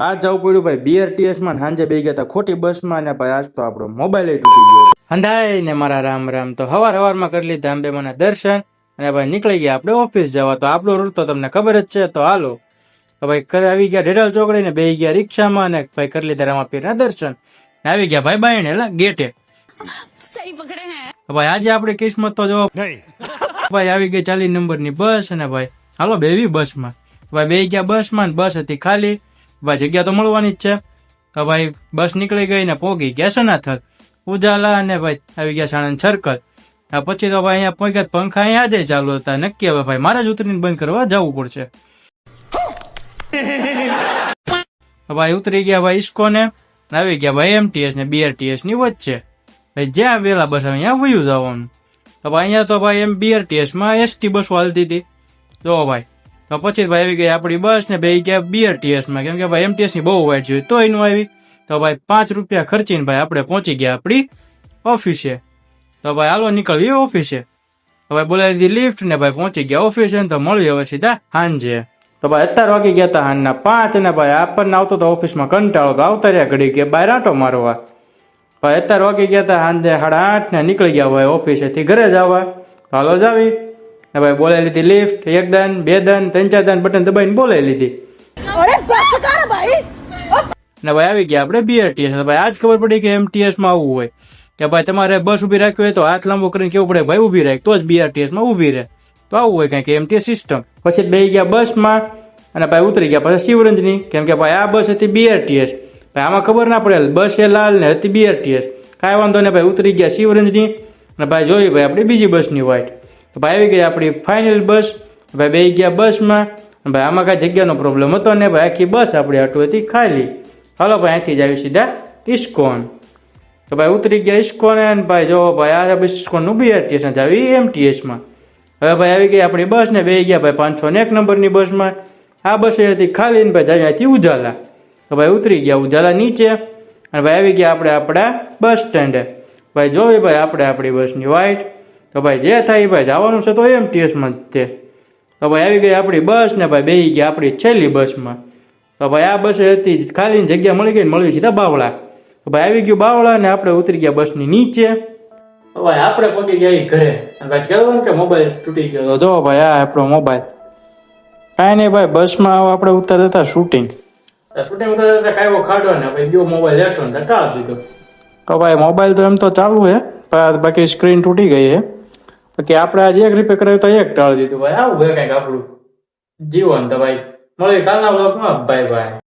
આ જવું પડ્યું ભાઈ. બીઆરટીએસમાં સાંજે બે ગયા હતા ખોટી બસમાં ને ભાઈ આજ તો આપણો મોબાઈલ તૂટી ગયો હંધાઈ ને મારા રામ રામ. તો હવાર હવારમાં કરી લીધા અંબે મને દર્શન. અને ભાઈ નીકળી ગયા. આપણે ઓફિસ જવા. તો આપણો રૂટ તો તમને ખબર જ છે. તો હાલો. ભાઈ કરે આવી ગયા ઢેઢાલ ચોકડી ને બે ગયા રિક્ષામાં અને ભાઈ કરી લીધા રામાપીર ના દર્શન. આવી ગયા ભાઈ બાઈ ને એટલે ગેટે ભાઈ આજે આપણે કિસ્મત તો જો ભાઈ આવી ગઈ ચાલી નંબરની બસ અને ભાઈ હાલો બેવી બસમાં. ભાઈ બે ગયા બસ બસમાં બસ હતી ખાલી. ભાઈ જગ્યા તો મળવાની જ છે. તો ભાઈ બસ નીકળી ગઈ ને પોગી ગયા સનાથલ ઉજાલા અને ભાઈ આવી ગયા સાણંદ સર્કલ પછી તો ભાઈ અહીંયા પહોંચ્યા પંખા અહીંયા આજે ચાલુ હતા. નક્કી હવે ભાઈ મારે જ ઉતરીને બંધ કરવા જવું પડશે. ભાઈ ઉતરી ગયા ભાઈ ઇસ્કોને આવી ગયા ભાઈ એમટીએસ ને બીઆરટીએસની વચ્ચે. ભાઈ જ્યાં વેલા બસ ત્યાં વયું જવાનું. તો ભાઈ અહીંયા તો ભાઈ એમ બીઆરટીએસમાં એસટી બસો હાલતી હતી. જો ભાઈ તો પછી ભાઈ આવી ગઈ આપણી બસ ને બે ગયા બીઆરટીએસમાં કેમ કે ભાઈ એમટીએસની બહુ વાઇટ જોઈ તો એનું આવી. તો ભાઈ પાંચ રૂપિયા ખર્ચીને ભાઈ આપણે પહોંચી ગયા આપણી ઓફિસે તો ભાઈ હાલો નીકળવી ઓફિસે તો ભાઈ બોલાવી દીધી લિફ્ટ ને ભાઈ પહોંચી ગયા ઓફિસે તો મળ્યું હવે સીધા સાંજે તો ભાઈ અત્યારે વાગી ગયા હતા હાંજના પાંચ ને ભાઈ આપણને આવતો તો ઓફિસમાં કંટાળો તો આવતા રહ્યા ઘડી કે બહાર આંટો મારવા. ભાઈ અત્યારે વાગી ગયા હતા સાંજે સાડા આઠ ને નીકળી ગયા ભાઈ ઓફિસેથી ઘરે જવા. હાલો જાવી. ને ભાઈ બોલાવી લીધી લિફ્ટ એક દન બે દન ત્રણ ચાર દન બટન દબાઈને બોલાવી લીધી. ને ભાઈ આવી ગયા આપણે બીઆરટીએસ ભાઈ આજ ખબર પડી કે એમટીએસમાં આવવું હોય. કે ભાઈ તમારે બસ ઊભી રાખવી હોય તો હાથ લાંબો કરીને કેવું પડે? ભાઈ ઊભી રાખ તો જ બીઆરટીએસમાં ઊભી રહે. તો આવું હોય કાંઈક એમટીએસ સિસ્ટમ પછી બે ગયા બસમાં અને ભાઈ ઉતરી ગયા પછી શિવરંજની. કેમ કે ભાઈ આ બસ હતી બીઆરટીએસ ભાઈ આમાં ખબર ના પડે બસ એ લાલ ને હતી બીઆરટીએસ કાંઈ વાંધો ને ભાઈ ઉતરી ગયા શિવરંજની. અને ભાઈ જોઈ ભાઈ આપણી બીજી બસની વાઈટ તો ભાઈ આવી ગઈ આપણી ફાઇનલ બસ ભાઈ બે ગયા બસમાં ભાઈ આમાં કાંઈ જગ્યાનો પ્રોબ્લેમ હતો ને ભાઈ આખી બસ આપણી આટલું હતી ખાલી. હાલો ભાઈ અહીંથી જ આવી સીધા ઇસ્કોન. તો ભાઈ ઉતરી ગયા ઇસ્કોન અને ભાઈ જો ભાઈ આ ઇસ્કોનનું બીઆરટીએસ જ આવી એમટીએસમાં હવે ભાઈ આવી ગઈ આપણી બસ ને બે ગયા ભાઈ પાંચસો ને એક નંબરની બસમાં આ બસ એ હતી ખાલી ને ભાઈ જાય અહીંથી ઉજાલા. તો ભાઈ ઉતરી ગયા ઉજાલા નીચે. અને ભાઈ આવી ગયા આપણે આપણા બસ સ્ટેન્ડે ભાઈ જોઈએ ભાઈ આપણે આપણી બસની વાઈટ તો ભાઈ જે થાય ભાઈ જવાનું છે તો એમટીએસમાં જ તે તો ભાઈ આવી ગઈ આપણી બસ ને ભાઈ બેસી ગયા આપણી છેલ્લી બસમાં. તો ભાઈ આ બસ હતી ખાલી જગ્યા મળી ગઈ ને મળી સીધા બાવળા. તો ભાઈ આવી ગયું બાવળા ને આપણે ઉતરી ગયા બસની નીચે. ભાઈ આપણે પગી ગયા ઘરે. ને કે મોબાઈલ તૂટી ગયો. જો ભાઈ આ આપણો મોબાઈલ. કાંઈ નહીં ભાઈ બસમાં આપણે ઉતરતા હતા શૂટિંગ શૂટિંગ ઉતરતા હતા કાંઈ ખાડો ને ભાઈ ગયો મોબાઈલ હેઠો ને દીધો. તો ભાઈ મોબાઈલ તો એમ તો ચાલુ છે બાકી સ્ક્રીન તૂટી ગઈ છે. બાકી આપણે આજે એક રિપેર કરાવ્યું તો એક ટાળી દીધું. ભાઈ, આવું છે કંઈક આપણું જીવન તો ભાઈ. મળે કાલના બ્લોગમાં બાય બાય